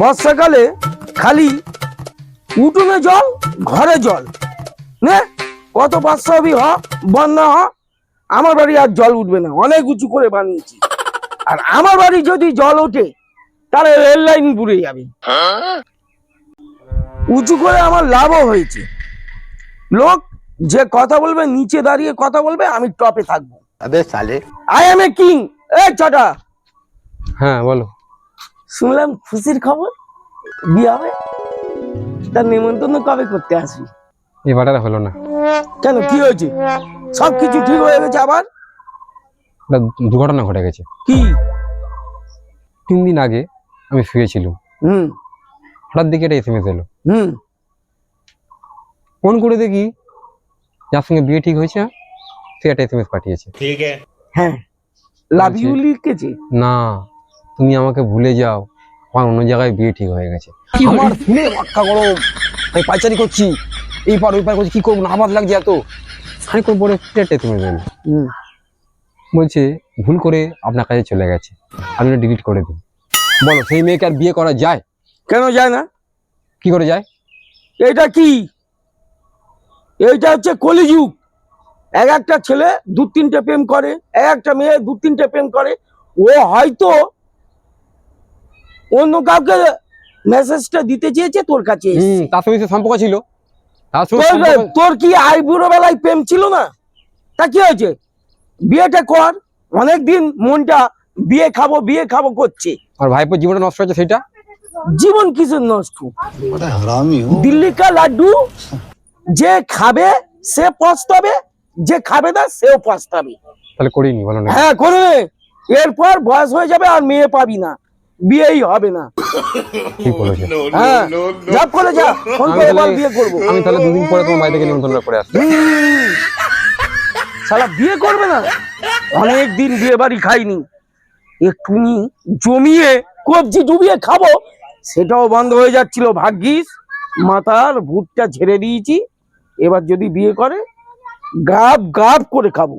বর্ষাকালে খালি উঠোনে জল ঘরে জল। নে কত পাঁচশো হ বন্যা হ আমার বাড়ি আর জল উঠবে না। অনেক উঁচু করে বানিয়েছি। আর আমার বাড়ি যদি জল ওঠে তাহলে রেল লাইন পুড়ে যাবে। উঁচু করে আমার লাভও হয়েছে। লোক যে কথা বলবে নিচে দাঁড়িয়ে কথা বলবে আমি টপে থাকব। আই এম এ কিং এ চাটা হ্যাঁ বলো। শুনলাম খুশির খবর? বিয়ে হবে? তার নিমন্ত্রণ কবে করতে আসবি? এবারে আর হলো না। কেন কি হয়েছে? সব কিছু ঠিক হয়ে গেছে আবার? একটা দুর্ঘটনা ঘটে গেছে। কি? তিন দিন আগে আমি শুয়েছিলাম হুম। হঠাৎ দিকে একটা এসএমএস এলো। হুম। ফোন করে দেখি যার সঙ্গে বিয়ে ঠিক হয়েছে সে একটা এসএমএস পাঠিয়েছে। হ্যাঁ। লাভ ইউ লিখেছে না। তুমি আমাকে ভুলে যাও আমার অন্য জায়গায় বিয়ে ঠিক হয়ে গেছে। আমার শুনে গরম আমি পাইচারি করছি এই পার ওই পার করছি কি করব? না আবার লাগছে এত। খানিক্ষণ পরে এসএমএস এলো হুম। বলছে ভুল করে আপনার কাছে চলে গেছে। আপনি ডিলিট করে দিন বলো সেই মেয়েকে আর বিয়ে করা যায়? কেন যায় না? কি করে যায়? এটা কি? এইটা হচ্ছে কলিযুগ। এক একটা ছেলে দু তিনটে প্রেম করে এক একটা মেয়ে দু তিনটে প্রেম করে। ও হয়তো অন্য কাউকে মেসেজটা দিতে চেয়েছে তোর কাছে তার সঙ্গে সম্পর্ক ছিল। তোর কি আইবুড়ো বেলায় প্রেম ছিল না? তা কি হয়েছে? বিয়েটা কর অনেকদিন মনটা বিয়ে খাব বিয়ে খাব করছে। আর ভাইপো জীবনটা নষ্ট হয়েছে সেটা? জীবন কিছু নষ্ট? দিল্লি কা লাড্ডু যে খাবে সে পস্তাবে যে খাবে না সেও পস্তাবে। তাহলে করিনি বলো না। হ্যাঁ করবে এরপর বয়স হয়ে যাবে আর মেয়ে পাবি না। বিয়েই হবে না। ঠিক বলেছে হ্যাঁ যা করে যা ফোন করে বল বিয়ে করব। আমি তাহলে দুদিন পরে তোমার বাড়ি থেকে নিমন্ত্রণ করে আসব শালা বিয়ে করবে না? অনেক দিন বিয়ে বাড়ি খাইনি। একটুনি জমিয়ে কবজি ডুবিয়ে খাব। সেটাও বন্ধ হয়ে যাচ্ছিল ভাগ্যিস। মাথার ভুটটা ঝেড়ে দিয়েছি। এবার যদি বিয়ে করে গাব গাব করে খাব।